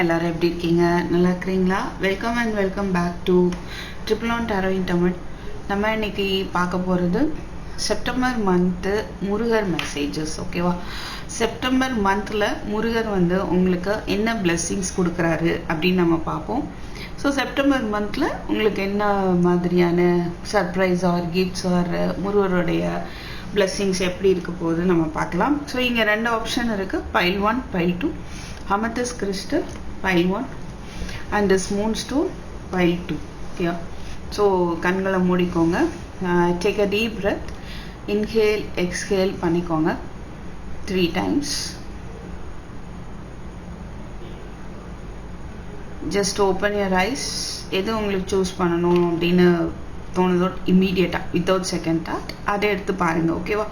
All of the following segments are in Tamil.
எல்லாரும் எப்படி இருக்கீங்க? நல்லா இருக்கிறீங்களா? Welcome and welcome back to triple one tarot in Tamil நம்ம இன்னைக்கு பார்க்க போகிறது செப்டம்பர் மந்த்து முருகர் மெசேஜஸ் ஓகேவா செப்டம்பர் மந்தில் முருகர் வந்து உங்களுக்கு என்ன பிளெஸ்ஸிங்ஸ் கொடுக்குறாரு அப்படின்னு நம்ம பார்ப்போம். ஸோ செப்டம்பர் மந்தில் உங்களுக்கு என்ன மாதிரியான சர்ப்ரைஸ் ஆர் கிஃப்ட்ஸ் ஆர் முருகருடைய பிளெஸ்ஸிங்ஸ் எப்படி இருக்க போகுது நம்ம பார்க்கலாம். ஸோ இங்கே ரெண்டு ஆப்ஷன் இருக்குது pile one pile two amethyst crystal pile one and this moon two pile two okay so கண்களை மூடிக்கோங்க. Take a deep breath inhale exhale பண்ணிக்கோங்க. Three times just open your eyes எது உங்களுக்கு சூஸ் பண்ணணும் அப்படின்னு தோணுதோ இம்மீடியட்டாக வித்தவுட் செகண்ட் தாட் அதை எடுத்து பாருங்கள் ஓகேவா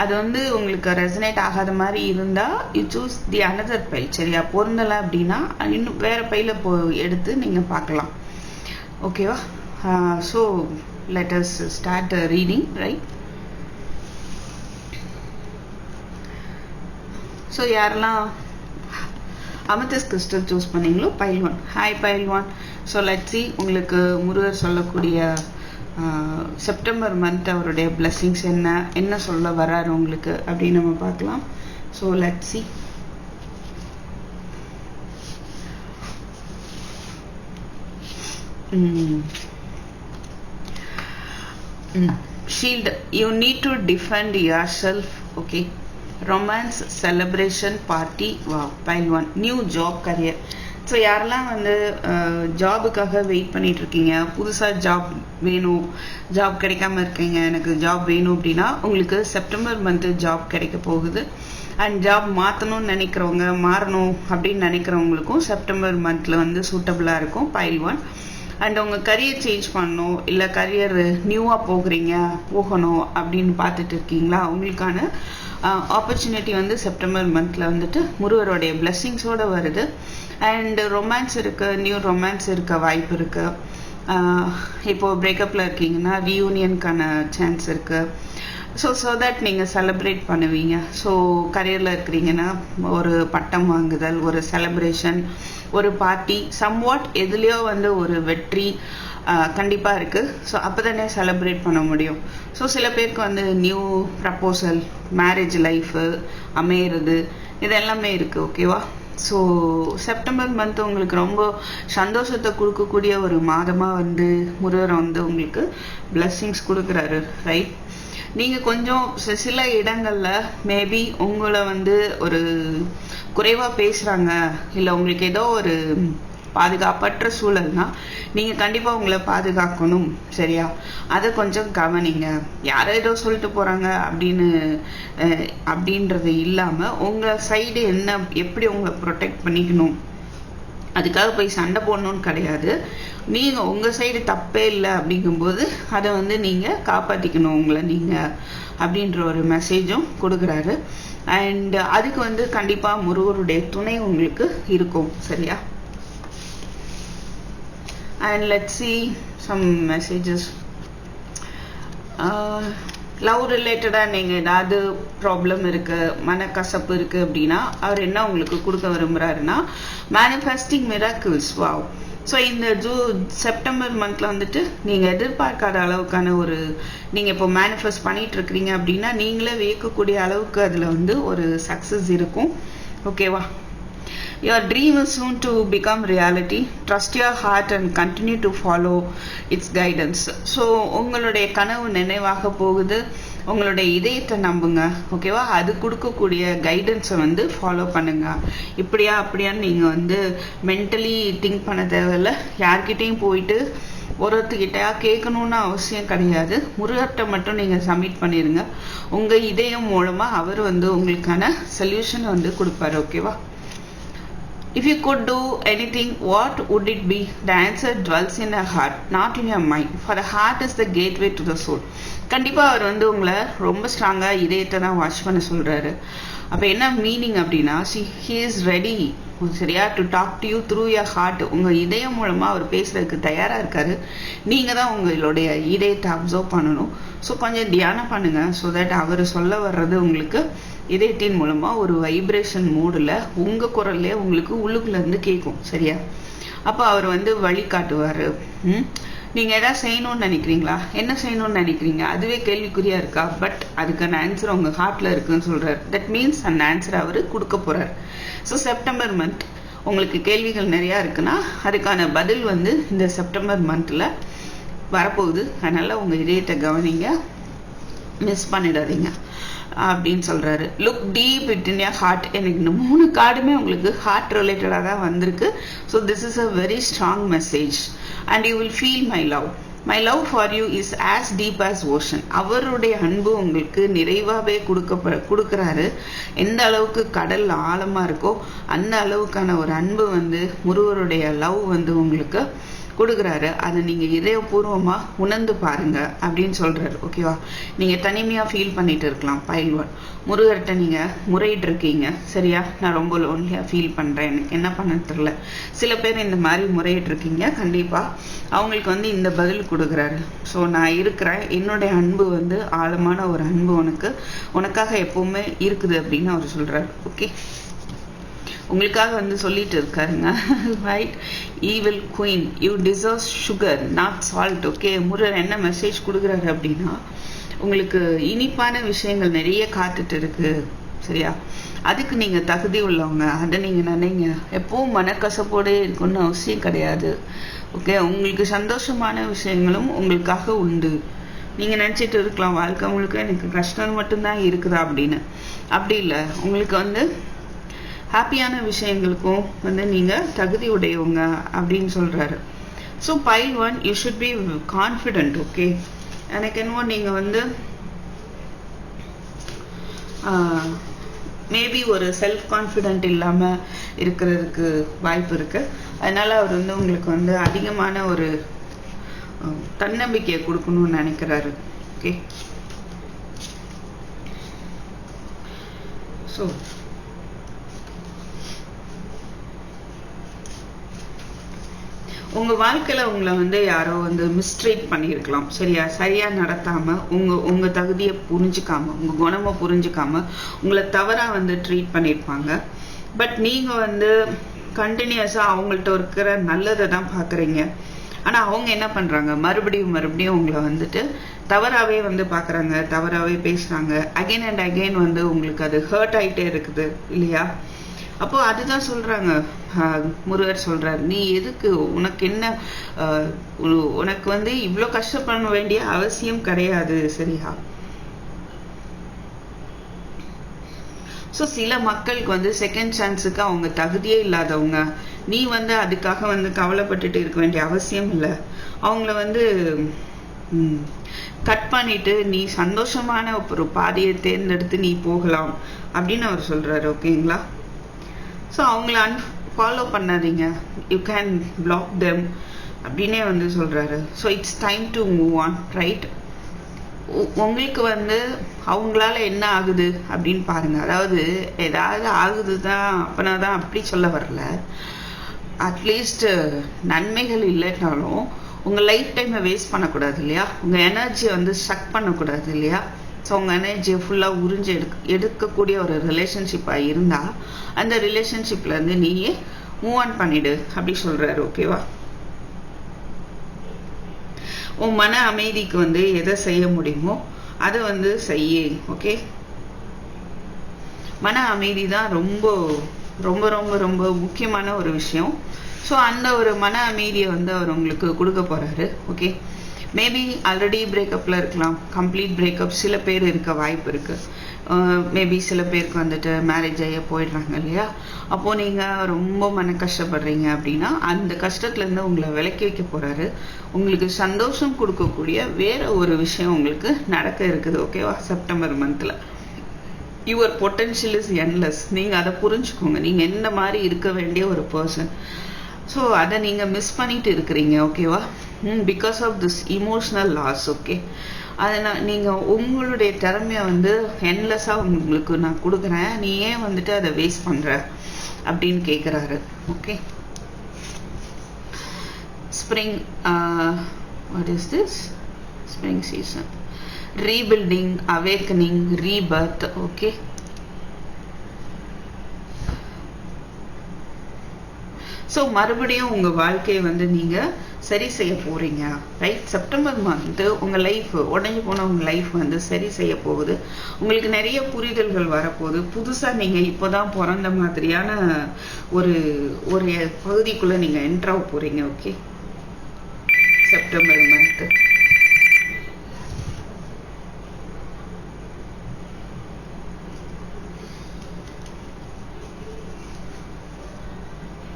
அது வந்து உங்களுக்கு ரெசனேட் ஆகாத மாதிரி இருந்தால் you choose the another pile சரியா? பொருந்தலை அப்படின்னா இன்னும் வேறு பையில் போ எடுத்து நீங்கள் பார்க்கலாம். ஓகேவா so let's start reading right so யாரெல்லாம் அமிர்தஸ் கிறிஸ்டல் சூஸ் பண்ணீங்களோ pile one hi pile one so லட்சி உங்களுக்கு முருகர் சொல்லக்கூடிய செப்டம்பர் மந்த் அவருடைய பிளெஸ்ஸிங்ஸ் என்ன என்ன சொல்ல வராரு உங்களுக்கு அப்படின்னு நம்ம பார்க்கலாம். So லட்சி shield you need to defend yourself okay romance celebration party வா pile one new job career so யாரெல்லாம் வந்து ஜாபுக்காக வெயிட் பண்ணிட்டு இருக்கீங்க புதுசாக ஜாப் வேணும் ஜாப் கிடைக்காம இருக்கீங்க எனக்கு ஜாப் வேணும் அப்படின்னா உங்களுக்கு செப்டம்பர் மந்த்து ஜாப் கிடைக்க போகுது. அண்ட் ஜாப் மாற்றணும்னு நினைக்கிறவங்க மாறணும் அப்படின்னு நினைக்கிறவங்களுக்கும் செப்டம்பர் மந்தில் வந்து சூட்டபுளாக இருக்கும் பைல் ஒன் அண்ட் உங்கள் கரியர் சேஞ்ச் பண்ணணும் இல்லை கரியர் நியூவாக போகிறீங்க போகணும் அப்படின்னு பார்த்துட்டு இருக்கீங்களா? உங்களுக்கான ஆப்பர்ச்சுனிட்டி வந்து செப்டம்பர் மந்தில் வந்துட்டு முருகருடைய பிளெஸ்ஸிங்ஸோடு வருது. அண்ட் ரொமான்ஸ் இருக்க நியூ ரொமான்ஸ் இருக்க வாய்ப்பு இருக்குது இப்போது பிரேக்கப்பில் இருக்கீங்கன்னா ரீயூனியனுக்கான சான்ஸ் இருக்குது ஸோ ஸோ தட் நீங்கள் செலப்ரேட் பண்ணுவீங்க. ஸோ கரியரில் இருக்கிறீங்கன்னா ஒரு பட்டம் வாங்குதல் ஒரு செலப்ரேஷன் ஒரு பார்ட்டி சம்வாட் எதுலேயோ வந்து ஒரு வெற்றி கண்டிப்பாக இருக்குது ஸோ அப்போ தானே செலப்ரேட் பண்ண முடியும். ஸோ சில பேருக்கு வந்து நியூ ப்ரப்போசல் மேரேஜ் லைஃபு அமையிறது இது எல்லாமே இருக்குது ஓகேவா ஸோ செப்டம்பர் மந்த் உங்களுக்கு ரொம்ப சந்தோஷத்தை கொடுக்கக்கூடிய ஒரு மாதமாக வந்து முருகர் வந்து உங்களுக்கு பிளஸ்ஸிங்ஸ் கொடுக்குறாரு ரைட் நீங்கள் கொஞ்சம் சில இடங்களில் மேபி உங்களை வந்து ஒரு குறைவாக பேசுகிறாங்க இல்லை உங்களுக்கு ஏதோ ஒரு பாதுகாப்பற்ற சூழல்னா நீங்கள் கண்டிப்பாக உங்களை பாதுகாக்கணும் சரியா? அதை கொஞ்சம் கவனிங்க. யாரோ ஏதோ சொல்லிட்டு போகிறாங்க அப்படின்னு அப்படின்றது இல்லாமல் உங்கள் சைடு என்ன எப்படி உங்களை ப்ரொடெக்ட் பண்ணிக்கணும்? அதுக்காக போய் சண்டை போடணும்னு கிடையாது. நீங்கள் உங்கள் சைடு தப்பே இல்லை அப்படிங்கும்போது அதை வந்து நீங்கள் காப்பாற்றிக்கணும் உங்களை நீங்கள் அப்படின்ற ஒரு மெசேஜும் கொடுக்குறாரு. அண்ட் அதுக்கு வந்து கண்டிப்பாக முருகருடைய துணை உங்களுக்கு இருக்கும் சரியா? And let see some messages love ரிலேட்டடாக நீங்கள் ஏதாவது ப்ராப்ளம் இருக்குது மனக்கசப்பு இருக்குது அப்படின்னா அவர் என்ன உங்களுக்கு கொடுக்க விரும்புகிறாருன்னா மேனிஃபெஸ்டிங் மிராக்கிள்ஸ் வாவ் ஸோ இந்த ஜூ செப்டம்பர் மந்தில் வந்துட்டு நீங்கள் எதிர்பார்க்காத அளவுக்கான ஒரு நீங்கள் இப்போ மேனிஃபெஸ்ட் பண்ணிட்டு இருக்கிறீங்க அப்படின்னா நீங்களே வியக்கக்கூடிய அளவுக்கு அதில் வந்து ஒரு சக்ஸஸ் இருக்கும். ஓகேவா Your dream is soon to become reality. Trust your heart and continue to follow its guidance. So உங்களுடைய கனவு நினைவாக போகுது. உங்களுடைய இதயத்தை நம்புங்க. ஓகேவா அது கொடுக்கக்கூடிய கைடன்ஸை வந்து ஃபாலோ பண்ணுங்க. இப்படியா அப்படியான்னு நீங்கள் வந்து மென்டலி திங்க் பண்ண தேவையில்ல. யார்கிட்டையும் போயிட்டு ஒருத்தர்கிட்டயா கேட்கணுன்னு அவசியம் கிடையாது. முருகர்கிட்ட மட்டும் நீங்கள் சப்மிட் பண்ணிடுங்க உங்கள் இதயம் மூலமாக அவர் வந்து உங்களுக்கான சொல்யூஷன் வந்து கொடுப்பாரு. ஓகேவா If you could do anything, what would it be? The answer dwells in your heart, not in your mind. For the heart is the gateway to the soul. கண்டிப்பாக அவர் வந்து உங்களை ரொம்ப ஸ்ட்ராங்காக இதயத்தை தான் வாஷ் பண்ண சொல்கிறாரு அப்போ என்ன மீனிங் அப்படின்னா சி ஹி இஸ் ரெடி சரியா to talk to you through your heart உங்கள் இதயம் மூலமாக அவர் பேசுகிறதுக்கு தயாராக இருக்காரு. நீங்கள் தான் உங்களுடைய இதயத்தை அப்சர்வ் பண்ணணும். ஸோ கொஞ்சம் தியானம் பண்ணுங்கள் ஸோ தட் அவர் சொல்ல வர்றது உங்களுக்கு இதயத்தின் மூலமாக ஒரு வைப்ரேஷன் மூடில் உங்கள் குரல்லே உங்களுக்கு உள்ளுக்குள்ளேருந்து கேட்கும். சரியா? அப்போ அவர் வந்து வழி காட்டுவார். ம்? நீங்கள் எதாவது செய்யணும்னு நினைக்கிறீங்களா? என்ன செய்யணும்னு நினைக்கிறீங்க? அதுவே கேள்விக்குறியாக இருக்கா? பட் அதுக்கான ஆன்சர் உங்கள் ஹார்ட்டில் இருக்குன்னு சொல்கிறார் தட் மீன்ஸ் அந்த ஆன்சர் அவர் கொடுக்க போகிறார் ஸோ செப்டம்பர் மந்த் உங்களுக்கு கேள்விகள் நிறையா இருக்குன்னா அதுக்கான பதில் வந்து இந்த செப்டம்பர் மந்தில் வரப்போகுது. அதனால் உங்கள் இதயத்தை கவனிங்க. மிஸ் பண்ணிடாதீங்க. அப்படின்னு சொல்கிறாரு look deep it in your heart எனக்கு இந்த மூணு கார்டுமே உங்களுக்கு ஹார்ட் ரிலேட்டடாக தான் வந்திருக்கு. So this is a very strong message and you will feel my love my love for you is as deep as ocean அவருடைய அன்பு உங்களுக்கு நிறைவாகவே கொடுக்க கொடுக்குறாரு. எந்த அளவுக்கு கடல் ஆழமாக இருக்கோ அந்த அளவுக்கான ஒரு அன்பு வந்து முருகருடைய லவ் வந்து உங்களுக்கு கொடுக்குறாரு. அதை நீங்கள் இதயபூர்வமாக உணர்ந்து பாருங்கள் அப்படின்னு சொல்கிறாரு ஓகேவா நீங்கள் தனிமையாக ஃபீல் பண்ணிட்டு இருக்கலாம் பைல் ஒன் முருகர்கிட்ட நீங்கள் முறையிட்டு இருக்கீங்க. சரியா? நான் ரொம்ப லோன்லியாக ஃபீல் பண்ணுறேன் எனக்கு என்ன பண்ண தெரில சில பேர் இந்த மாதிரி முறையிட்டு இருக்கீங்க. கண்டிப்பாக அவங்களுக்கு வந்து இந்த பதில் கொடுக்குறாரு. ஸோ நான் இருக்கிறேன். என்னுடைய அன்பு வந்து ஆழமான ஒரு அன்பு உனக்கு. உனக்காக எப்போவுமே இருக்குது அப்படின்னு அவர் சொல்கிறாரு ஓகே உங்களுக்காக வந்து சொல்லிட்டு இருக்காருங்க. Right evil queen you deserve sugar not salt okay Murugar என்ன மெசேஜ் கொடுக்குறாரு அப்படின்னா உங்களுக்கு இனிப்பான விஷயங்கள் நிறைய காத்துட்டு இருக்கு சரியா? அதுக்கு நீங்கள் தகுதி உள்ளவங்க. அதை நீங்கள் நினைங்க. எப்பவும் மனக்கசப்போடே இருக்கணும்னு அவசியம் கிடையாது ஓகே உங்களுக்கு சந்தோஷமான விஷயங்களும் உங்களுக்காக உண்டு. நீங்கள் நினச்சிட்டு இருக்கலாம். வாழ்க்கை முழுக்க எனக்கு கஷ்டம் மட்டும்தான் இருக்குதா அப்படின்னு. அப்படி இல்லை. உங்களுக்கு வந்து ஹாப்பியான விஷயங்களுக்கும் வந்து நீங்கள் தகுதி உடையவங்க அப்படின்னு சொல்கிறாரு so by one you should be confident okay எனக்கு என்னவோ நீங்கள் வந்து மேபி ஒரு செல்ஃப் கான்ஃபிடென்ட் இல்லாமல் இருக்கிறதுக்கு வாய்ப்பு இருக்குது அதனால் அவர் வந்து உங்களுக்கு வந்து அதிகமான ஒரு தன்னம்பிக்கையை கொடுக்கணும்னு நினைக்கிறாரு ஓகே ஸோ உங்கள் வாழ்க்கையில் உங்களை வந்து யாரோ வந்து மிஸ்ட்ரீட் பண்ணியிருக்கலாம். சரியா? சரியாக நடத்தாமல் உங்கள் உங்கள் தகுதியை புரிஞ்சுக்காமல் உங்கள் குணமாக புரிஞ்சுக்காமல் உங்களை தவறாக வந்து ட்ரீட் பண்ணியிருப்பாங்க. பட் நீங்கள் வந்து கண்டினியூஸாக அவங்கள்ட்ட இருக்கிற நல்லதை தான் பார்க்குறீங்க ஆனால் அவங்க என்ன பண்ணுறாங்க மறுபடியும் மறுபடியும் உங்களை வந்துட்டு தவறாகவே வந்து பார்க்குறாங்க தவறாகவே பேசுகிறாங்க அகைன் அண்ட் அகைன் வந்து உங்களுக்கு அது ஹர்ட் ஆகிட்டே இருக்குது இல்லையா? அப்போ அதுதான் சொல்றாங்க. முருகர் சொல்றார். நீ எதுக்கு? உனக்கு என்ன உனக்கு வந்து இவ்வளோ கஷ்டப்பட வேண்டிய அவசியம் கிடையாது சரியா? ஸோ சில மக்களுக்கு வந்து செகண்ட் சான்ஸுக்கு அவங்க தகுதியே இல்லாதவங்க நீ வந்து அதுக்காக வந்து கவலைப்பட்டுட்டு இருக்க வேண்டிய அவசியம் இல்லை. அவங்கள வந்து கட் பண்ணிட்டு நீ சந்தோஷமான ஒரு பாதையை தேர்ந்தெடுத்து நீ போகலாம் அப்படின்னு அவர் சொல்றாரு ஓகேங்களா ஸோ அவங்கள அன் ஃபாலோ பண்ணாதீங்க. யூ கேன் பிளாக் தெம் அப்படின்னே வந்து சொல்கிறாரு so it's time to move on right உங்களுக்கு வந்து அவங்களால என்ன ஆகுது அப்படின்னு பாருங்க. அதாவது ஏதாவது ஆகுது தான் அப்பனா தான் அப்படி சொல்ல வரல. அட்லீஸ்ட் நன்மைகள் இல்லைனாலும் உங்கள் லைஃப் டைமை வேஸ்ட் பண்ணக்கூடாது இல்லையா? உங்கள் எனர்ஜியை வந்து ஸ்ட்ரக் பண்ணக்கூடாது இல்லையா? ஸோ உங்கள் எனர்ஜியை ஃபுல்லாக உறிஞ்சு எடுக்க எடுக்கக்கூடிய ஒரு ரிலேஷன்ஷிப்பாக இருந்தால் அந்த ரிலேஷன்ஷிப்லேருந்து நீயே மூவ் ஆன் பண்ணிடு அப்படி சொல்கிறாரு ஓகேவா உன் மன அமைதிக்கு வந்து எதை செய்ய முடியுமோ அதை வந்து செய்ய ஓகே மன அமைதி தான் ரொம்ப ரொம்ப ரொம்ப ரொம்ப முக்கியமான ஒரு விஷயம். ஸோ அந்த ஒரு மன அமைதியை வந்து அவர் உங்களுக்கு கொடுக்க போறாரு ஓகே மேபி ஆல்ரெடி பிரேக்கப்பில் இருக்கலாம். கம்ப்ளீட் பிரேக்கப் சில பேர் இருக்க வாய்ப்பு இருக்குது மேபி uh, சில பேருக்கு வந்துட்டு மேரேஜ் ஆகிய போயிடுறாங்க இல்லையா? அப்போது நீங்கள் ரொம்ப மன கஷ்டப்படுறீங்க அப்படின்னா அந்த கஷ்டத்துலேருந்து உங்களை விலக்கி வைக்க போகிறாரு உங்களுக்கு சந்தோஷம் கொடுக்கக்கூடிய வேறு ஒரு விஷயம் உங்களுக்கு நடக்க இருக்குது ஓகேவா செப்டம்பர் மந்தில் யுவர் பொட்டன்ஷியல் இஸ் என்லெஸ் நீங்கள் அதை புரிஞ்சுக்கோங்க. நீங்கள் என்ன மாதிரி இருக்க வேண்டிய ஒரு பர்சன் ஸோ அதை நீங்கள் மிஸ் பண்ணிட்டு இருக்கிறீங்க ஓகேவா because of this emotional loss okay அதை நான் நீங்கள் உங்களுடைய திறமையை வந்து என்லெஸ்ஸாக உங்களுக்கு நான் கொடுக்குறேன். நீ ஏன் வந்துட்டு அதை வேஸ்ட் பண்ணுற அப்படின்னு கேட்குறாரு okay spring what is this spring season rebuilding awakening rebirth okay so மறுபடியும் உங்கள் வாழ்க்கையை வந்து நீங்கள் சரி செய்ய போகிறீங்க ரைட் செப்டம்பர் மந்த்து உங்கள் லைஃப் உடஞ்சி போன உங்கள் லைஃப் வந்து சரி செய்ய போகுது. உங்களுக்கு நிறைய புரிதல்கள் வரப்போகுது. புதுசாக நீங்கள் இப்போ தான் பிறந்த மாதிரியான ஒரு ஒரு பகுதிக்குள்ளே நீங்கள் என்ட்ராக போகிறீங்க okay September month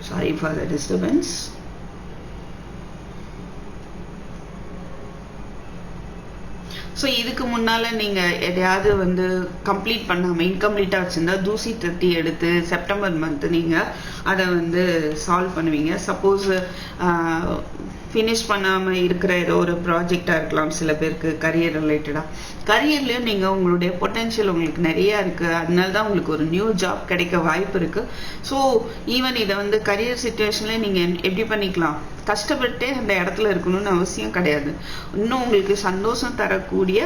sorry for the disturbance. So இதுக்கு முன்னால் நீங்கள் எதையாவது வந்து கம்ப்ளீட் பண்ணாமல் இன்கம்ப்ளீட்டாக வச்சுருந்தா தூசி தட்டி எடுத்து செப்டம்பர் மந்த்து நீங்கள் அதை வந்து சால்வ் பண்ணுவீங்க. சப்போஸ் ஃபினிஷ் பண்ணாமல் இருக்கிற ஏதோ ஒரு ப்ராஜெக்டாக இருக்கலாம் சில பேருக்கு கரியர் ரிலேட்டடாக கரியர்லேயும் நீங்கள் உங்களுடைய பொட்டென்ஷியல் உங்களுக்கு நிறையா இருக்குது அதனால தான் உங்களுக்கு ஒரு நியூ ஜாப் கிடைக்க வாய்ப்பு இருக்குது ஸோ ஈவன் இதை வந்து கரியர் சுச்சுவேஷன்லேயே நீங்கள் எப்படி பண்ணிக்கலாம்? கஷ்டப்பட்டு அந்த இடத்துல இருக்கணும்னு அவசியம் கிடையாது. இன்னும் உங்களுக்கு சந்தோஷம் தரக்கூடிய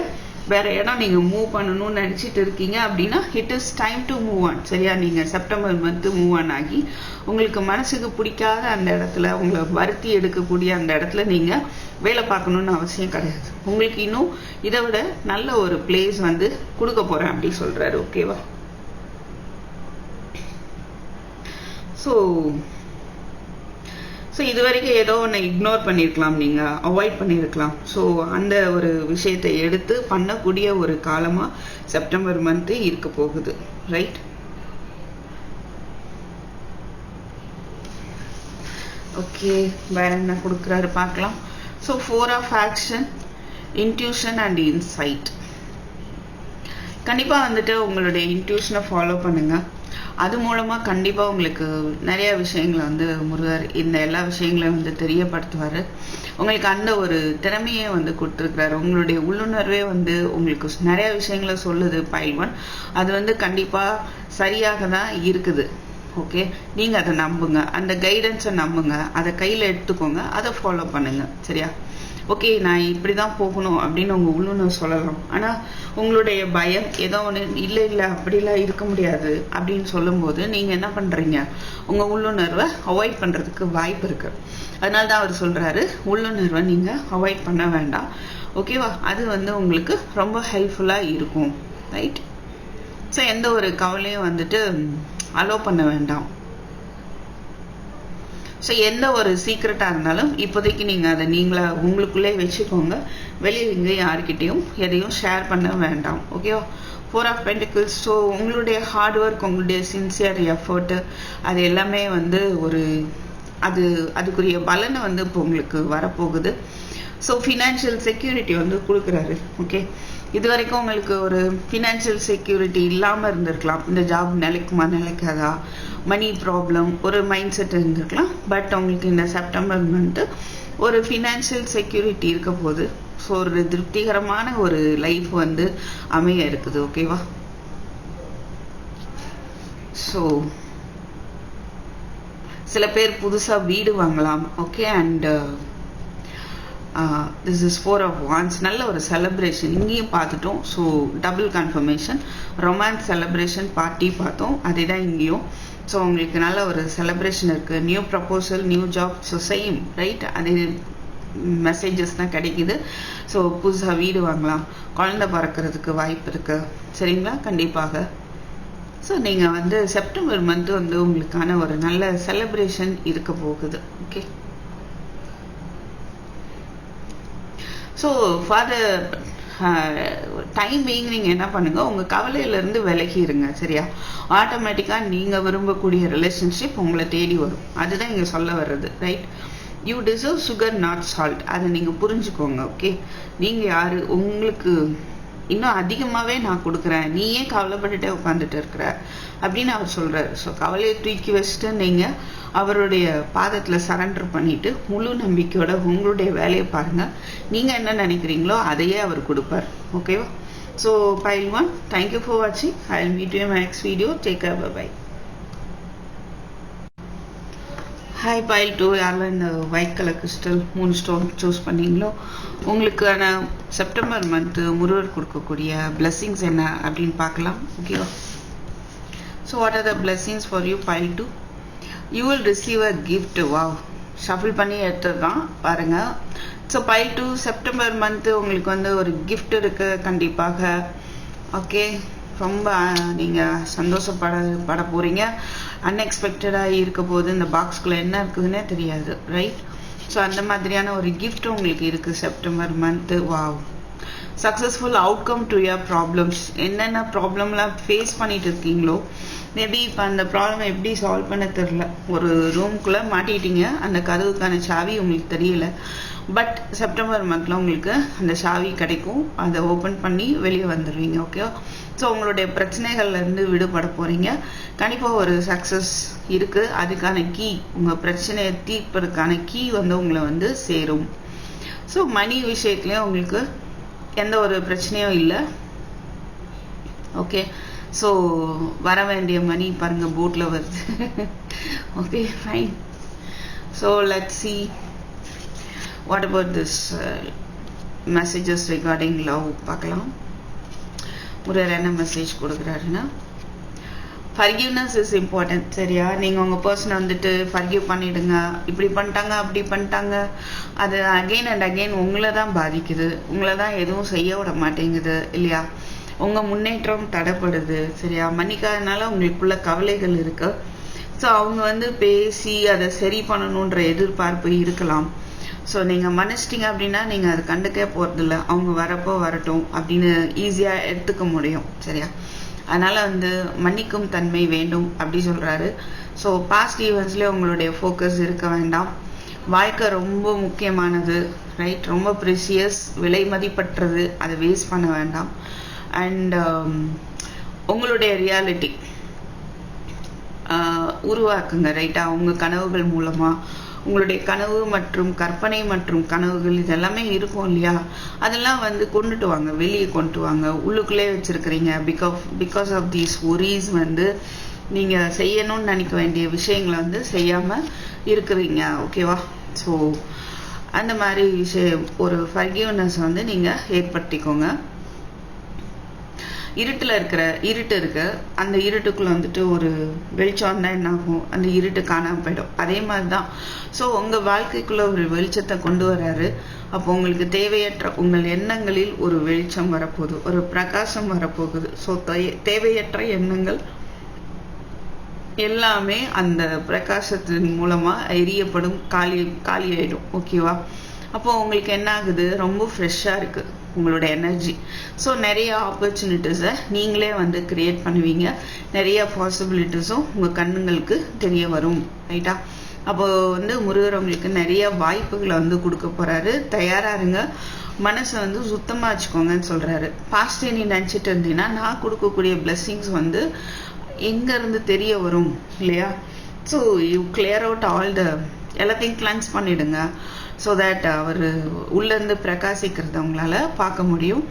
வேறு இடம் நீங்கள் மூவ் பண்ணணும்னு நினச்சிட்டு இருக்கீங்க அப்படின்னா it is time to move on சரியா? நீங்கள் செப்டம்பர் மந்த் மூவ் ஆன் ஆகி உங்களுக்கு மனசுக்கு பிடிக்காத அந்த இடத்துல உங்களை வருத்தி எடுக்கக்கூடிய அந்த இடத்துல நீங்கள் வேலை பார்க்கணுன்னு அவசியம் கிடையாது. உங்களுக்கு இன்னும் இதை விட நல்ல ஒரு பிளேஸ் வந்து கொடுக்க போகிறேன் அப்படி சொல்கிறாரு ஓகேவா ஸோ ஸோ இது வரைக்கும் ஏதோ ஒன்று இக்னோர் பண்ணியிருக்கலாம் நீங்கள் அவாய்ட் பண்ணியிருக்கலாம் ஸோ அந்த ஒரு விஷயத்தை எடுத்து பண்ணக்கூடிய ஒரு காலமாக செப்டம்பர் மந்த்து இருக்க போகுது. ரைட் ஓகே வேற என்ன கொடுக்குறாரு பார்க்கலாம். So four of action intuition and insight கண்டிப்பாக வந்துட்டு உங்களுடைய இன்ட்யூஷனை ஃபாலோ பண்ணுங்கள் அது மூலமாக கண்டிப்பாக உங்களுக்கு நிறையா விஷயங்களை வந்து முருகர் இந்த எல்லா விஷயங்களையும் வந்து தெரியப்படுத்துவார். உங்களுக்கு அந்த ஒரு திறமையே வந்து கொடுத்துருக்குறாரு. உங்களுடைய உள்ளுணர்வே வந்து உங்களுக்கு நிறையா விஷயங்களை சொல்லுது பைல்வன் அது வந்து கண்டிப்பாக சரியாக தான் இருக்குது. ஓகே? நீங்கள் அதை நம்புங்க. அந்த கைடன்ஸை நம்புங்க. அதை கையில் எடுத்துக்கோங்க. அதை ஃபாலோ பண்ணுங்கள் சரியா? ஓகே நான் இப்படி தான் போகணும் அப்படின்னு உங்கள் உள்ளுணர் சொல்லலாம். ஆனால் உங்களுடைய பயம் ஏதோ ஒன்று இல்லை இல்லை அப்படிலாம் இருக்க முடியாது அப்படின்னு சொல்லும்போது நீங்கள் என்ன பண்ணுறீங்க உங்கள் உள்ளுணர்வை அவாய்ட் பண்ணுறதுக்கு வாய்ப்பு இருக்குது அதனால தான் அவர் சொல்கிறாரு உள்ளுணர்வை நீங்கள் அவாய்ட் பண்ண வேண்டாம். ஓகேவா அது வந்து உங்களுக்கு ரொம்ப ஹெல்ப்ஃபுல்லாக இருக்கும். ரைட் ஸோ எந்த ஒரு கவலையும் வந்துட்டு அலோவ் பண்ண வேண்டாம். ஸோ எந்த ஒரு சீக்ரெட்டாக இருந்தாலும் இப்போதைக்கு நீங்கள் அதை நீங்களாக உங்களுக்குள்ளே வச்சுக்கோங்க. வெளியே இங்கே யாருக்கிட்டேயும் எதையும் ஷேர் பண்ண வேண்டாம். ஓகேவா ஃபோர் ஆஃப் பென்டிக்கிள்ஸ் ஸோ உங்களுடைய ஹார்ட் ஒர்க் உங்களுடைய சின்சியர் எஃபர்ட்டு அது எல்லாமே வந்து ஒரு அது அதுக்குரிய பலனை வந்து இப்போ உங்களுக்கு வரப்போகுது. ஸோ ஃபினான்ஷியல் செக்யூரிட்டி வந்து கொடுக்குறாரு. ஓகே இது வரைக்கும் உங்களுக்கு ஒரு ஃபினான்ஷியல் செக்யூரிட்டி இல்லாமல் இருந்திருக்கலாம். இந்த ஜாப் நிலைக்குமா நிலைக்காதா மணி ப்ராப்ளம் ஒரு மைண்ட் செட் இருந்திருக்கலாம். பட் உங்களுக்கு இந்த செப்டம்பர் மந்த்து ஒரு ஃபினான்ஷியல் செக்யூரிட்டி இருக்க போது ஸோ ஒரு திருப்திகரமான ஒரு லைஃப் வந்து அமைய இருக்குது ஓகேவா ஸோ சில பேர் புதுசாக வீடு வாங்கலாம் okay and this is four of wands நல்ல ஒரு செலப்ரேஷன் இங்கேயும் பார்த்துட்டோம். So double confirmation romance celebration party பார்த்தோம். அதே தான் இங்கேயும். ஸோ உங்களுக்கு நல்ல ஒரு செலப்ரேஷன் இருக்குது new proposal new job so same right அதே மெசேஜஸ் தான் கிடைக்குது. ஸோ புதுசாக வீடு வாங்கலாம். குழந்தை பிறக்கிறதுக்கு வாய்ப்பு இருக்குது சரிங்களா? கண்டிப்பாக. ஸோ நீங்கள் வந்து செப்டம்பர் மந்த் வந்து உங்களுக்கான ஒரு நல்ல செலப்ரேஷன் இருக்க போகுது. ஓகே ஸோ ஃபார் டைமிங் நீங்கள் என்ன பண்ணுங்கள் உங்கள் கவலையிலேருந்து விலகி இருங்க சரியா? ஆட்டோமேட்டிக்காக நீங்கள் விரும்பக்கூடிய ரிலேஷன்ஷிப் உங்களை தேடி வரும். அதுதான் இங்கே சொல்ல வர்றது right you deserve sugar not salt அதை நீங்கள் புரிஞ்சுக்கோங்க ஓகே நீங்கள் யார்? உங்களுக்கு இன்னும் அதிகமாகவே நான் கொடுக்குறேன். நீ ஏன் கவலைப்பட்டுட்டே உட்காந்துட்டு இருக்கிற? அப்படின்னு அவர் சொல்கிறார் ஸோ கவலையை தூக்கி வச்சுட்டு நீங்கள் அவருடைய பாதத்தில் சரண்டர் பண்ணிவிட்டு முழு நம்பிக்கையோட உங்களுடைய வேலையை பாருங்கள் நீங்கள் என்ன நினைக்கிறீங்களோ அதையே அவர் கொடுப்பார். ஓகேவா so pile one thank you for வாட்சிங் I meet you my next video take care bye hi pile two யாரெல்லாம் இந்த ஒயிட் கலர் கிறிஸ்டல் மூணு ஸ்டோன் சூஸ் பண்ணிங்களோ உங்களுக்கான செப்டம்பர் மந்த்து முருகர் கொடுக்கக்கூடிய பிளெஸ்ஸிங்ஸ் என்ன அப்படின்னு பார்க்கலாம் ஓகேவா so what are the blessings for you pile two you will receive a gift வா ஷஃபிள் பண்ணி எடுத்துடுறான் பாருங்கள் so pile two September month உங்களுக்கு வந்து ஒரு கிஃப்ட் இருக்குது கண்டிப்பாக. ஓகே ரொம்ப நீங்கள் சந்தோஷப்பட பட போகிறீங்க அன்எக்ஸ்பெக்டடாக இருக்க போது இந்த பாக்ஸ்குள்ளே என்ன இருக்குதுன்னே தெரியாது ரைட் ஸோ அந்த மாதிரியான ஒரு கிஃப்ட் உங்களுக்கு இருக்குது September month wow successful outcome to your problems என்னென்ன ப்ராப்ளம்லாம் ஃபேஸ் பண்ணிட்டு இருக்கீங்களோ மேபி இப்போ அந்த ப்ராப்ளம் எப்படி சால்வ் பண்ண தெரில ஒரு ரூம்குள்ளே மாட்டிட்டீங்க அந்த கதவுக்கான சாவி உங்களுக்கு தெரியல. பட் செப்டம்பர் மந்தில் உங்களுக்கு அந்த சாவி கிடைக்கும். அதை ஓப்பன் பண்ணி வெளியே வந்துடுவீங்க ஓகே ஸோ உங்களுடைய பிரச்சனைகள்லேருந்து விடுபட போகிறீங்க கண்டிப்பாக ஒரு சக்ஸஸ் இருக்குது அதுக்கான கீ உங்கள் பிரச்சனையை தீர்ப்பதற்கான கீ வந்து உங்களை வந்து சேரும். ஸோ மணி விஷயத்துலேயும் உங்களுக்கு எந்த ஒரு பிரச்சனையும் இல்லை. ஓகே ஸோ வர வேண்டிய மணி பாருங்கள் போட்டில் வருது. Okay fine so let see what about this messages regarding love பார்க்கலாம். ஒரு என்ன மெசேஜ் கொடுக்குறாருன்னா ஃபர்கிவ்னஸ் இஸ் இம்பார்ட்டன்ட் சரியா? நீங்கள் உங்கள் பர்சனை வந்துட்டு ஃபர்கிவ் பண்ணிவிடுங்க இப்படி பண்ணிட்டாங்க அப்படி பண்ணிட்டாங்க. அது அகெயின் அண்ட் அகெயின் உங்களை தான் பாதிக்குது. உங்களை தான் எதுவும் செய்ய விட மாட்டேங்குது இல்லையா? உங்கள் முன்னேற்றம் தடைப்படுது சரியா? மன்னிக்காதனால உங்களுக்குள்ள கவலைகள் இருக்கு. ஸோ அவங்க வந்து பேசி அதை சரி பண்ணணுன்ற எதிர்பார்ப்பு இருக்கலாம். ஸோ நீங்கள் மன்னிச்சிட்டிங்க அப்படின்னா நீங்கள் அதை கண்டுக்கே போகிறதில்ல அவங்க வரப்போ வரட்டும் அப்படின்னு ஈஸியாக எடுத்துக்க முடியும் சரியா? அதனால் வந்து மன்னிக்கும் தன்மை வேண்டும் அப்படி சொல்கிறாரு ஸோ பாஸ்ட் ஈவெண்ட்ஸ்லேயே உங்களுடைய ஃபோக்கஸ் இருக்க வேண்டாம். வாழ்க்கை ரொம்ப முக்கியமானது ரைட் ரொம்ப ப்ரிசியஸ் விலை மதிப்பற்றது அதை வேஸ்ட் பண்ண வேண்டாம். அண்ட் um, உங்களுடைய ரியாலிட்டி உருவாக்குங்க ரைட்டா உங்கள் கனவுகள் மூலமாக உங்களுடைய கனவு மற்றும் கற்பனை மற்றும் கனவுகள் இதெல்லாமே இருக்கும் இல்லையா? அதெல்லாம் வந்து கொண்டுட்டு வாங்க வெளியே கொண்டு வாங்க. உள்ளுக்குள்ளே வச்சுருக்கிறீங்க. Because because of these worries வந்து நீங்கள் செய்யணும்னு நினைக்க வேண்டிய விஷயங்களை வந்து செய்யாமல் இருக்கிறீங்க. ஓகேவா ஸோ அந்த மாதிரி விஷயம் ஒரு ஃபர்கிவ்னஸ் வந்து நீங்கள் ஏற்படுத்திக்கோங்க. இருட்டில் இருக்கிற இருட்டு இருக்கு. அந்த இருட்டுக்குள்ள வந்துட்டு ஒரு வெளிச்சம் தான் என்ன ஆகும் அந்த இருட்டு காணாமல் போயிடும். அதே மாதிரி தான் ஸோ உங்கள் வாழ்க்கைக்குள்ள ஒரு வெளிச்சத்தை கொண்டு வராரு. அப்போ உங்களுக்கு தேவையற்ற உங்கள் எண்ணங்களில் ஒரு வெளிச்சம் வரப்போகுது. ஒரு பிரகாசம் வரப்போகுது. ஸோ தேவையற்ற எண்ணங்கள் எல்லாமே அந்த பிரகாசத்தின் மூலமா எரியப்படும் காலி காலியாயிடும். ஓகேவா அப்போ உங்களுக்கு என்ன ஆகுது? ரொம்ப ஃப்ரெஷ்ஷாக இருக்கு உங்களோட எனர்ஜி ஸோ நிறைய ஆப்பர்ச்சுனிட்டிஸை நீங்களே வந்து கிரியேட் பண்ணுவீங்க. நிறைய பாசிபிலிட்டிஸும் உங்கள் கண்ணுங்களுக்கு தெரிய வரும் ரைட்டா அப்போது வந்து முருகர் உங்களுக்கு நிறைய வாய்ப்புகளை வந்து கொடுக்க போகிறாரு தயாராக இருங்க. மனசை வந்து சுத்தமாக வச்சுக்கோங்கன்னு சொல்கிறாரு பாஸ்டே நீ நினச்சிட்டு இருந்தீங்கன்னா நான் கொடுக்கக்கூடிய பிளெஸ்ஸிங்ஸ் வந்து எங்கேருந்து தெரிய வரும் இல்லையா? So you clear out all the எல்லாத்தையும் கிளன்ஸ் பண்ணிடுங்க ஸோ தட் அவர் உள்ளேருந்து பிரகாசிக்கிறத உங்களால் பார்க்க முடியும்.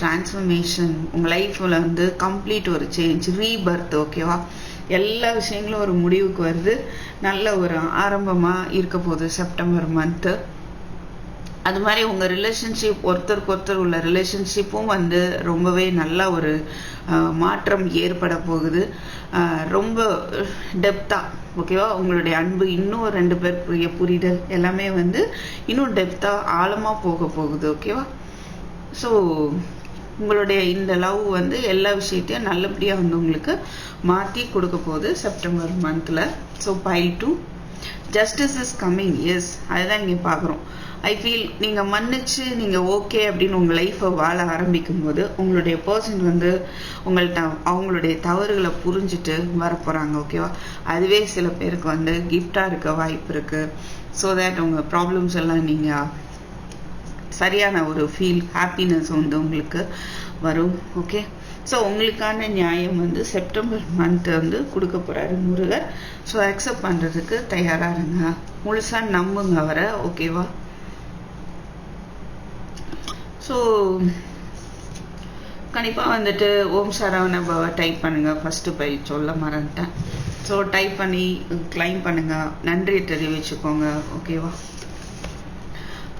டிரான்ஸ்ஃபர்மேஷன் உங்கள் லைஃப்பில் வந்து கம்ப்ளீட் ஒரு சேஞ்ச் ரீபர்த் ஓகேவா எல்லா விஷயங்களும் ஒரு முடிவுக்கு வருது. நல்ல ஒரு ஆரம்பமாக இருக்க போகுது செப்டம்பர் மந்த்து அது மாதிரி உங்கள் ரிலேஷன்ஷிப் ஒருத்தருக்கு ஒருத்தர் உள்ள ரிலேஷன்ஷிப்பும் வந்து ரொம்பவே நல்ல ஒரு மாற்றம் ஏற்பட போகுது. ரொம்ப டெப்த்தாக ஓகேவா உங்களுடைய அன்பு இன்னும் ரெண்டு பேருக்குரிய புரிதல் எல்லாமே வந்து இன்னும் டெப்த்தாக ஆழமாக போக போகுது ஓகேவா ஸோ உங்களுடைய இந்த லவ் வந்து எல்லா விஷயத்தையும் நல்லபடியாக வந்து உங்களுக்கு மாற்றி கொடுக்க போகுது செப்டம்பர் மந்தில் so by two justice is coming yes அதுதான் இங்கே பார்க்குறோம் ஐ ஃபீல் நீங்கள் மன்னிச்சு நீங்கள் ஓகே அப்படின்னு உங்கள் லைஃப்பை வாழ ஆரம்பிக்கும் போது உங்களுடைய பர்சன் வந்து உங்கள்கிட்ட அவங்களுடைய தவறுகளை புரிஞ்சுட்டு வரப்போகிறாங்க ஓகேவா அதுவே சில பேருக்கு வந்து கிஃப்டாக இருக்க வாய்ப்பு இருக்குது ஸோ தேட் உங்கள் ப்ராப்ளம்ஸ் எல்லாம் நீங்கள் சரியான ஒரு ஃபீல் ஹாப்பினஸ் வந்து உங்களுக்கு வரும் ஓகே ஸோ உங்களுக்கான நியாயம் வந்து செப்டம்பர் மந்த் வந்து கொடுக்க போகிறாரு முருகர். ஸோ அக்செப்ட் பண்ணுறதுக்கு தயாராக இருங்க. முழுசாக நம்புங்க அவரை ஓகேவா ஸோ கண்டிப்பாக வந்துட்டு ஓம் சரவண பவ டைப் பண்ணுங்கள் ஃபஸ்ட்டு போய் சொல்ல மறந்துட்டேன். ஸோ டைப் பண்ணி கிளைம் பண்ணுங்கள் நன்றி தெரிவிச்சுக்கோங்க. ஓகேவா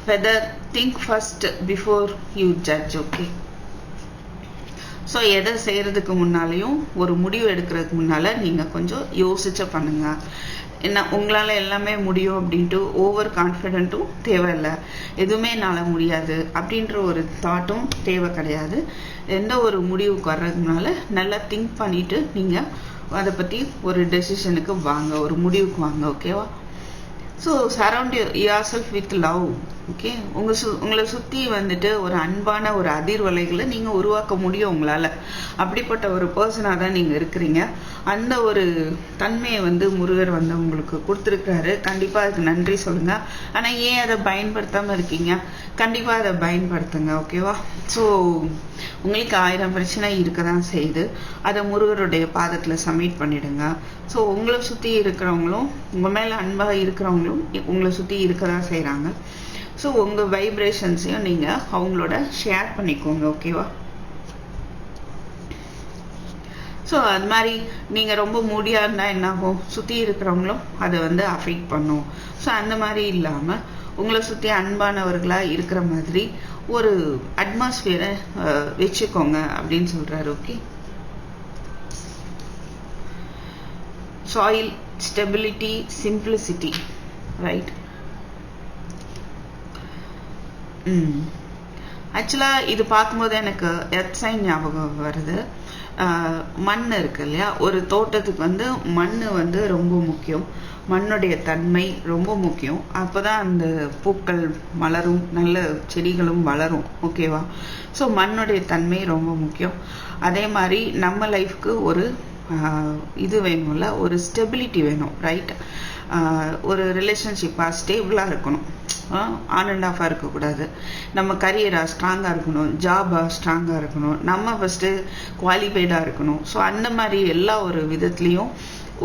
whether think first before you judge okay so எதை செய்கிறதுக்கு முன்னாலையும் ஒரு முடிவு எடுக்கிறதுக்கு முன்னால் நீங்கள் கொஞ்சம் யோசிச்சு பண்ணுங்கள் என்ன உங்களால் எல்லாமே முடியும் அப்படின்ட்டு ஓவர் கான்ஃபிடென்ட்டும் தேவையில்லை. எதுவுமே என்னால் முடியாது அப்படின்ற ஒரு தாட்டும் தேவை கிடையாது. எந்த ஒரு முடிவுக்கு வர்றதுனால நல்லா திங்க் பண்ணிவிட்டு நீங்கள் அதை பற்றி ஒரு டெசிஷனுக்கு வாங்க ஒரு முடிவுக்கு வாங்க ஓகேவா so surround yourself with love okay உங்கள் சு உங்களை சுற்றி வந்துட்டு ஒரு அன்பான ஒரு அதிர்வலைகளை நீங்கள் உருவாக்க முடியும் உங்களால். அப்படிப்பட்ட ஒரு பர்சனாக தான் நீங்கள் இருக்கிறீங்க. அந்த ஒரு தன்மையை வந்து முருகர் வந்து உங்களுக்கு கொடுத்துருக்காரு கண்டிப்பாக அதுக்கு நன்றி சொல்லுங்கள் ஆனால் ஏன் அதை பயன்படுத்தாமல் இருக்கீங்க? கண்டிப்பாக அதை பயன்படுத்துங்க ஓகேவா ஸோ உங்களுக்கு ஆயிரம் பிரச்சனை இருக்க தான் செய்யுது. அதை முருகருடைய பாதத்தில் சப்மிட் பண்ணிடுங்க. ஸோ உங்களை சுற்றி இருக்கிறவங்களும் உங்கள் மேலே அன்பாக இருக்கிறவங்களும் உங்களை சுற்றி இருக்க தான் செய்கிறாங்க ஸோ உங்கள் வைப்ரேஷன்ஸையும் நீங்கள் அவங்களோட ஷேர் பண்ணிக்கோங்க ஓகேவா ஸோ அது மாதிரி நீங்கள் ரொம்ப மூடியாக இருந்தால் என்னாகும் சுற்றி இருக்கிறவங்களும் அதை வந்து அஃபெக்ட் பண்ணும். ஸோ அந்த மாதிரி இல்லாமல் உங்களை சுற்றி அன்பானவர்களாக இருக்கிற மாதிரி ஒரு அட்மாஸ்ஃபியரை வச்சுக்கோங்க அப்படின்னு சொல்கிறாரு okay soil stability simplicity right hmm. ஆக்சுவலாக இது பார்க்கும்போது எனக்கு எர்த் சைன் ஞாபகம் வருது. மண் இருக்கு இல்லையா? ஒரு தோட்டத்துக்கு வந்து மண் வந்து ரொம்ப முக்கியம். மண்ணுடைய தன்மை ரொம்ப முக்கியம். அப்போ தான் அந்த பூக்கள் மலரும் நல்ல செடிகளும் வளரும். ஓகேவா ஸோ மண்ணுடைய தன்மை ரொம்ப முக்கியம். அதே மாதிரி நம்ம லைஃப்க்கு ஒரு இது வேணும்ல ஒரு ஸ்டெபிலிட்டி வேணும் ரைட் ஒரு ரிலேஷன்ஷிப்பாக ஸ்டேபிளாக இருக்கணும். ஆன் அண்ட் ஆஃபாக இருக்கக்கூடாது. நம்ம கரியராக ஸ்ட்ராங்காக இருக்கணும். ஜாபாக ஸ்ட்ராங்காக இருக்கணும். நம்ம ஃபஸ்ட்டு குவாலிஃபைடாக இருக்கணும். ஸோ அந்த மாதிரி எல்லா ஒரு விதத்துலேயும்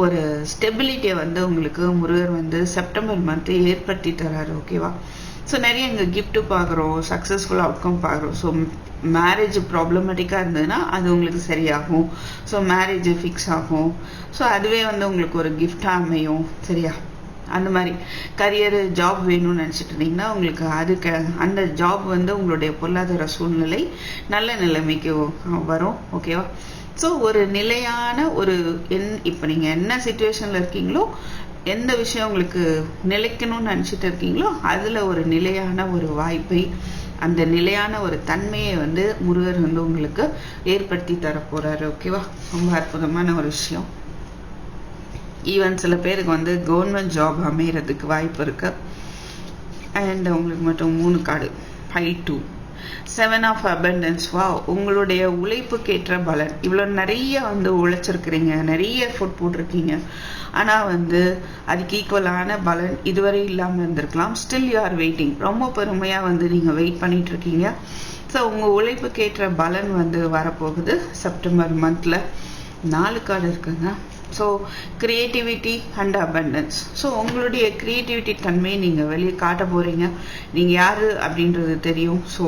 ஒரு ஸ்டெபிலிட்டியை வந்து உங்களுக்கு முருகர் வந்து செப்டம்பர் மந்த்து ஏற்படுத்தி தராரு ஓகேவா ஸோ நிறைய இங்கே கிஃப்ட்டு பார்க்குறோம் சக்ஸஸ்ஃபுல் அவுட்கம் பார்க்குறோம். ஸோ மேரேஜ் ப்ராப்ளமேட்டிக்காக இருந்ததுன்னா அது உங்களுக்கு சரியாகும். ஸோ மேரேஜ் ஃபிக்ஸ் ஆகும். ஸோ அதுவே வந்து உங்களுக்கு ஒரு கிஃப்டாக அமையும். சரியா? அந்த மாதிரி. கரியரு ஜாப் வேணும்னு நினச்சிட்டு இருந்தீங்கன்னா உங்களுக்கு அதுக்கு அந்த ஜாப் வந்து உங்களுடைய பொருளாதார சூழ்நிலை நல்ல நிலைமைக்கு வரும். ஓகேவா ஸோ ஒரு நிலையான ஒரு என் இப்போ நீங்கள் என்ன சுச்சுவேஷனில் இருக்கீங்களோ எந்த விஷயம் உங்களுக்கு நிலைக்கணும்னு நினச்சிட்டு இருக்கீங்களோ அதில் ஒரு நிலையான ஒரு வாய்ப்பை அந்த நிலையான ஒரு தன்மையை வந்து முருகர் வந்து உங்களுக்கு ஏற்படுத்தி தரப்போகிறாரு ஓகேவா ரொம்ப அற்புதமான ஒரு விஷயம். ஈவன் சில பேருக்கு வந்து கவர்மெண்ட் ஜாப் அமையறதுக்கு வாய்ப்பு இருக்குது அண்ட் உங்களுக்கு மட்டும் மூணு card five two seven of abundance வா உங்களுடைய உழைப்புக்கேற்ற பலன். இவ்வளோ நிறைய வந்து உழைச்சிருக்கிறீங்க. நிறைய எஃபோர்ட் போட்டிருக்கீங்க. ஆனால் வந்து அதுக்கு ஈக்குவலான பலன் இதுவரை இல்லாமல் இருந்திருக்கலாம். ஸ்டில் யூ ஆர் வெயிட்டிங் ரொம்ப பெருமையாக வந்து நீங்கள் வெயிட் பண்ணிட்டு இருக்கீங்க ஸோ உங்கள் உழைப்புக்கேற்ற பலன் வந்து வரப்போகுது. செப்டம்பர் மந்தில் நாலு கார்டு இருக்குங்க. So creativity and abundance so உங்களுடைய க்ரியேட்டிவிட்டி தன்மையை நீங்கள் வெளியே காட்ட போகிறீங்க நீங்கள் யார் அப்படின்றது தெரியும். ஸோ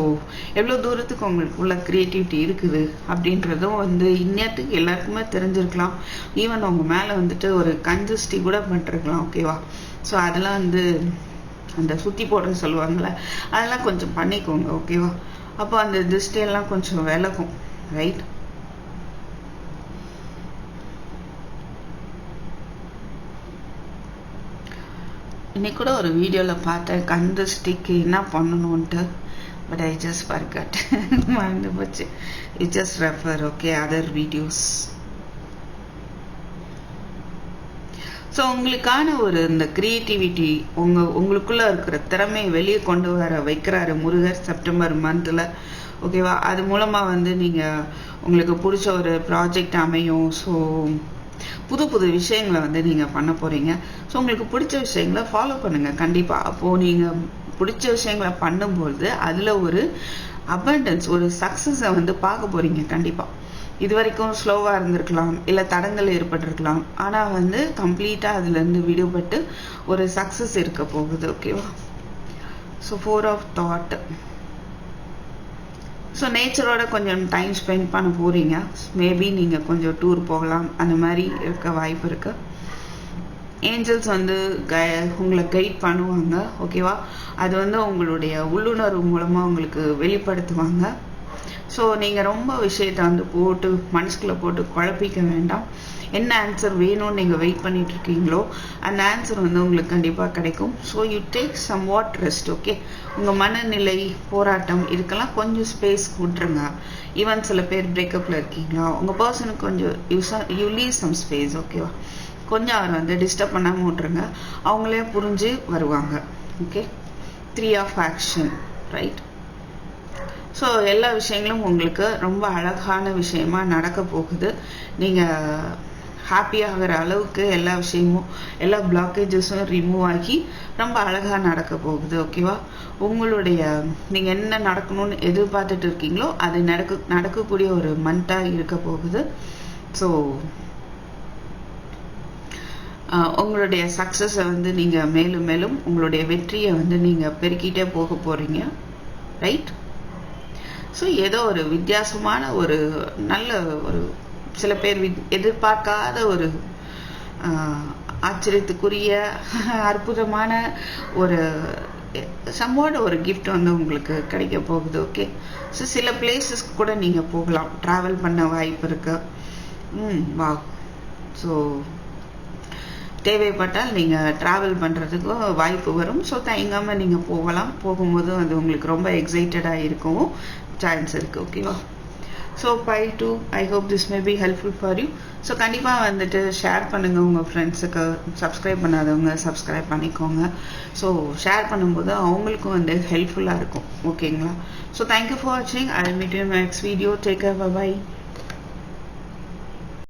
எவ்வளோ தூரத்துக்கு உங்களுக்கு உள்ள க்ரியேட்டிவிட்டி இருக்குது அப்படின்றதும் வந்து இந்நேரத்துக்கு எல்லாருக்குமே தெரிஞ்சிருக்கலாம். ஈவன் அவங்க மேலே வந்துட்டு ஒரு கன்ஜஸ்டி கூட பண்ணிருக்கலாம் ஓகேவா ஸோ அதெல்லாம் வந்து அந்த சுற்றி போடுற சொல்லுவாங்கள்ல அதெல்லாம் கொஞ்சம் பண்ணிக்கோங்க ஓகேவா அப்போ அந்த திருஷ்டியெல்லாம் கொஞ்சம் விலகும் ரைட் இன்னைக்கு கூட ஒரு வீடியோவில் பார்த்தேன். கண் ஸ்டிக்கு என்ன பண்ணணும்ன்ட்டு. பட் ஐ ஜஸ்ட் பர்கட் மறந்து போச்சு. It just refer okay other videos so உங்களுக்கான ஒரு இந்த கிரியேட்டிவிட்டி உங்கள் உங்களுக்குள்ளே இருக்கிற திறமையை வெளியே கொண்டு வர வைக்கிறாரு முருகர் செப்டம்பர் மந்தில் ஓகேவா அது மூலமாக வந்து நீங்கள் உங்களுக்கு பிடிச்ச ஒரு ப்ராஜெக்ட் அமையும். ஸோ புது புது விஷயங்களை வந்து நீங்கள் பண்ண போறீங்க. ஸோ உங்களுக்கு பிடிச்ச விஷயங்களை ஃபாலோ பண்ணுங்கள் கண்டிப்பாக அப்போது நீங்கள் பிடிச்ச விஷயங்களை பண்ணும்போது அதில் ஒரு அபண்டன்ஸ் ஒரு சக்ஸஸை வந்து பார்க்க போகிறீங்க கண்டிப்பாக இது வரைக்கும் ஸ்லோவாக இருந்திருக்கலாம். இல்லை தடங்கள் ஏற்பட்டிருக்கலாம். ஆனால் வந்து கம்ப்ளீட்டாக அதுலேருந்து விடுபட்டு ஒரு சக்ஸஸ் இருக்க போகுது. ஓகேவா so four of thought so நேச்சரோட கொஞ்சம் டைம் ஸ்பெண்ட் பண்ண போகிறீங்க மேபி நீங்கள் கொஞ்சம் டூர் போகலாம். அந்த மாதிரி இருக்க வாய்ப்பு இருக்குது ஏஞ்சல்ஸ் வந்து கை உங்களை கைட் பண்ணுவாங்க ஓகேவா அது வந்து உங்களுடைய உள்ளுணர்வு மூலமாக உங்களுக்கு வெளிப்படுத்துவாங்க. ஸோ நீங்கள் ரொம்ப விஷயத்தை வந்து போட்டு மனசுக்குள்ளே போட்டு குழப்பிக்க வேண்டாம். என்ன ஆன்சர் வேணும்னு நீங்கள் வெயிட் பண்ணிட்டு இருக்கீங்களோ அந்த ஆன்சர் வந்து உங்களுக்கு கண்டிப்பாக கிடைக்கும். So you take somewhat rest okay உங்கள் மனநிலை போராட்டம் இதுக்கெல்லாம் கொஞ்சம் ஸ்பேஸ் கொடுத்துருங்க. ஈவன் சில பேர் பிரேக்கப்பில் இருக்கீங்களா? உங்கள் பர்சனுக்கு கொஞ்சம் use you leave some space ஓகேவா கொஞ்சம் அவர் வந்து டிஸ்டர்ப் பண்ணாமல் விட்ருங்க அவங்களே புரிஞ்சு வருவாங்க okay three of action right so எல்லா விஷயங்களும் உங்களுக்கு ரொம்ப அழகான விஷயமா நடக்க போகுது. நீங்கள் ஹாப்பியாகிற அளவுக்கு எல்லா விஷயமும் எல்லா பிளாக்கேஜஸும் ரிமூவ் ஆகி ரொம்ப அழகாக நடக்க போகுது ஓகேவா உங்களுடைய நீங்கள் என்ன நடக்கணும்னு எதிர்பார்த்துட்டு இருக்கீங்களோ அது நடக்க நடக்கக்கூடிய ஒரு மந்தாக இருக்க போகுது. ஸோ உங்களுடைய சக்ஸஸை வந்து நீங்கள் மேலும் மேலும் உங்களுடைய வெற்றியை வந்து நீங்கள் பெருக்கிட்டே போக போகிறீங்க ரைட் ஸோ ஏதோ ஒரு வித்தியாசமான ஒரு நல்ல ஒரு சில பேர் எதிர்பார்க்காத ஒரு ஆச்சரியத்துக்குரிய அற்புதமான ஒரு சம்மோட ஒரு கிஃப்ட் வந்து உங்களுக்கு கிடைக்க போகுது ஓகே ஸோ சில பிளேசஸ்க்கு கூட நீங்கள் போகலாம். ட்ராவல் பண்ண வாய்ப்பு இருக்கு. ம் வா ஸோ தேவைப்பட்டால் நீங்கள் ட்ராவல் பண்ணுறதுக்கும் வாய்ப்பு வரும். ஸோ தயங்காமல் நீங்கள் போகலாம். போகும்போது அது உங்களுக்கு ரொம்ப எக்ஸைட்டடாக இருக்கவும் சான்ஸ் இருக்குது ஓகேவா so by two I hope this may be helpful for you so கண்டிப்பாக வந்துட்டு ஷேர் பண்ணுங்கள் உங்கள் ஃப்ரெண்ட்ஸுக்கு சப்ஸ்கிரைப் பண்ணாதவங்க சப்ஸ்கிரைப் பண்ணிக்கோங்க. ஸோ ஷேர் பண்ணும்போது அவங்களுக்கும் வந்து ஹெல்ப்ஃபுல்லாக இருக்கும். ஓகேங்களா ஸோ தேங்க்யூ ஃபார் வாட்சிங் I meet you next video take bye